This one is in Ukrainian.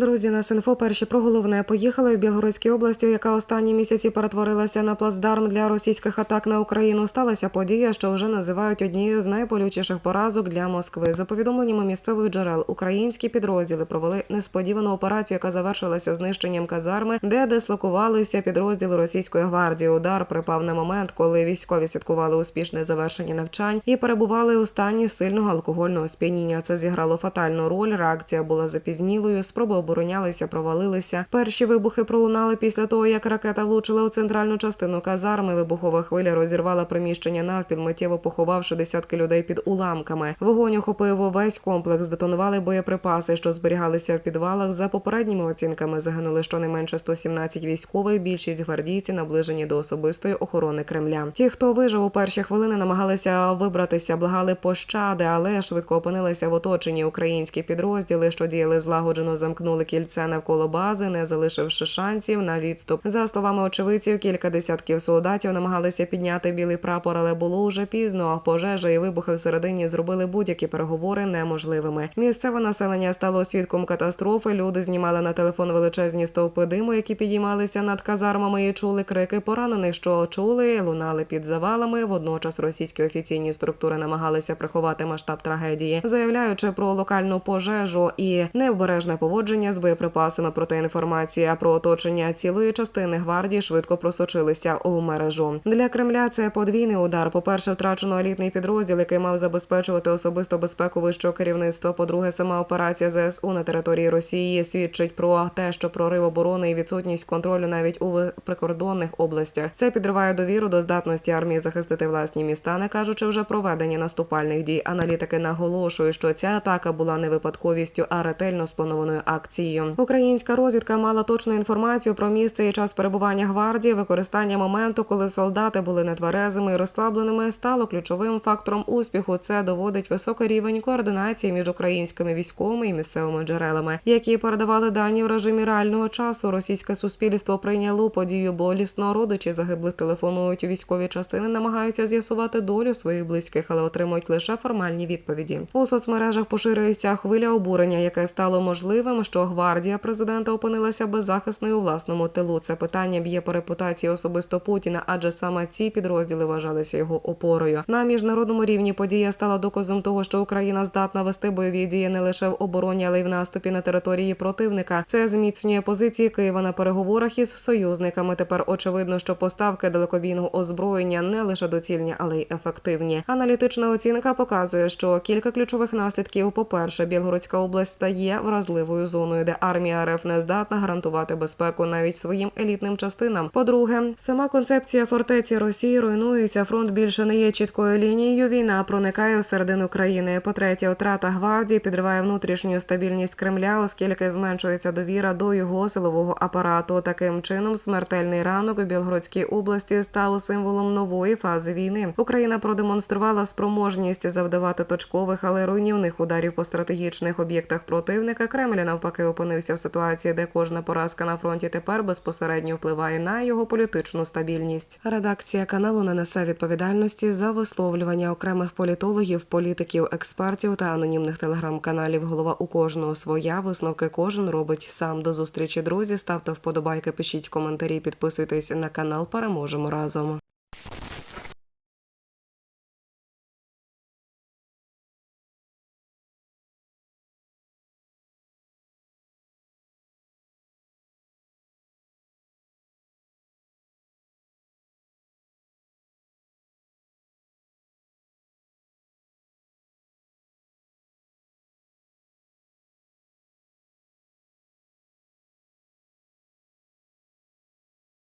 Друзі, на Синфо перші про головне поїхали в Білгородській області, яка останні місяці перетворилася на плацдарм для російських атак на Україну. Сталася подія, що вже називають однією з найболючіших поразок для Москви. За повідомленнями місцевих джерел, українські підрозділи провели несподівану операцію, яка завершилася знищенням казарми, де дислокувалися підрозділи російської гвардії. Удар припав на момент, коли військові святкували успішне завершення навчань і перебували у стані сильного алкогольного сп'яніння. Це зіграло фатальну роль. Реакція була запізнілою. Спроби оборонялися, провалилися. Перші вибухи пролунали після того, як ракета влучила у центральну частину казарми. Вибухова хвиля розірвала приміщення навпіл, миттєво поховавши десятки людей під уламками. Вогонь охопив увесь комплекс. Детонували боєприпаси, що зберігалися в підвалах. За попередніми оцінками загинули щонайменше 117 військових. Більшість гвардійці наближені до особистої охорони Кремля. Ті, хто вижив у перші хвилини, намагалися вибратися, благали пощади, але швидко опинилися в оточенні українські підрозділи, що діяли злагоджено, замкнули кільце навколо бази, не залишивши шансів на відступ. За словами очевидців, кілька десятків солдатів намагалися підняти білий прапор, але було уже пізно. Пожежа і вибухи всередині зробили будь-які переговори неможливими. Місцеве населення стало свідком катастрофи. Люди знімали на телефон величезні стовпи диму, які підіймалися над казармами, і чули крики поранених, що чули, лунали під завалами. Водночас російські офіційні структури намагалися приховати масштаб трагедії, заявляючи про локальну пожежу і необережне поводження з боєприпасами. Проте інформація про оточення цілої частини гвардії швидко просочилися у мережу. Для Кремля це подвійний удар. По перше, втрачено елітний підрозділ, який мав забезпечувати особисто безпеку вищого керівництва. По-друге, сама операція ЗСУ на території Росії свідчить про те, що прорив оборони і відсутність контролю навіть у прикордонних областях. Це підриває довіру до здатності армії захистити власні міста, не кажучи вже про ведення наступальних дій. Аналітики наголошують, що ця атака була не випадковістю, а ретельно спланованою акцією. Українська розвідка мала точну інформацію про місце і час перебування гвардії. Використання моменту, коли солдати були нетверезими і розслабленими, стало ключовим фактором успіху. Це доводить високий рівень координації між українськими військовими і місцевими джерелами, які передавали дані в режимі реального часу. Російське суспільство прийняло подію болісно. Родичі загиблих телефонують у військові частини, намагаються з'ясувати долю своїх близьких, але отримують лише формальні відповіді. У соцмережах поширюється хвиля обурення, яке стало можливим, що гвардія президента опинилася беззахисною у власному тилу. Це питання б'є по репутації особисто Путіна, адже саме ці підрозділи вважалися його опорою. На міжнародному рівні подія стала доказом того, що Україна здатна вести бойові дії не лише в обороні, але й в наступі на території противника. Це зміцнює позиції Києва на переговорах із союзниками. Тепер очевидно, що поставки далекобійного озброєння не лише доцільні, але й ефективні. Аналітична оцінка показує, що кілька ключових наслідків. По перше, Білгородська область стає вразливою зоною, де армія РФ не здатна гарантувати безпеку навіть своїм елітним частинам. По-друге, сама концепція фортеці Росії руйнується. Фронт більше не є чіткою лінією. Війна проникає у середину країни. По-третє, втрата гвардії підриває внутрішню стабільність Кремля, оскільки зменшується довіра до його силового апарату. Таким чином, смертельний ранок у Білгородській області став символом нової фази війни. Україна продемонструвала спроможність завдавати точкових, але руйнівних ударів по стратегічних об'єктах противника. Кремль навпаки опинився в ситуації, де кожна поразка на фронті тепер безпосередньо впливає на його політичну стабільність. Редакція каналу не несе відповідальності за висловлювання окремих політологів, політиків, експертів та анонімних телеграм-каналів. Голова у кожного своя висновки кожен робить сам. До зустрічі друзі. Ставте вподобайки, пишіть коментарі, підписуйтесь на канал. Переможемо разом.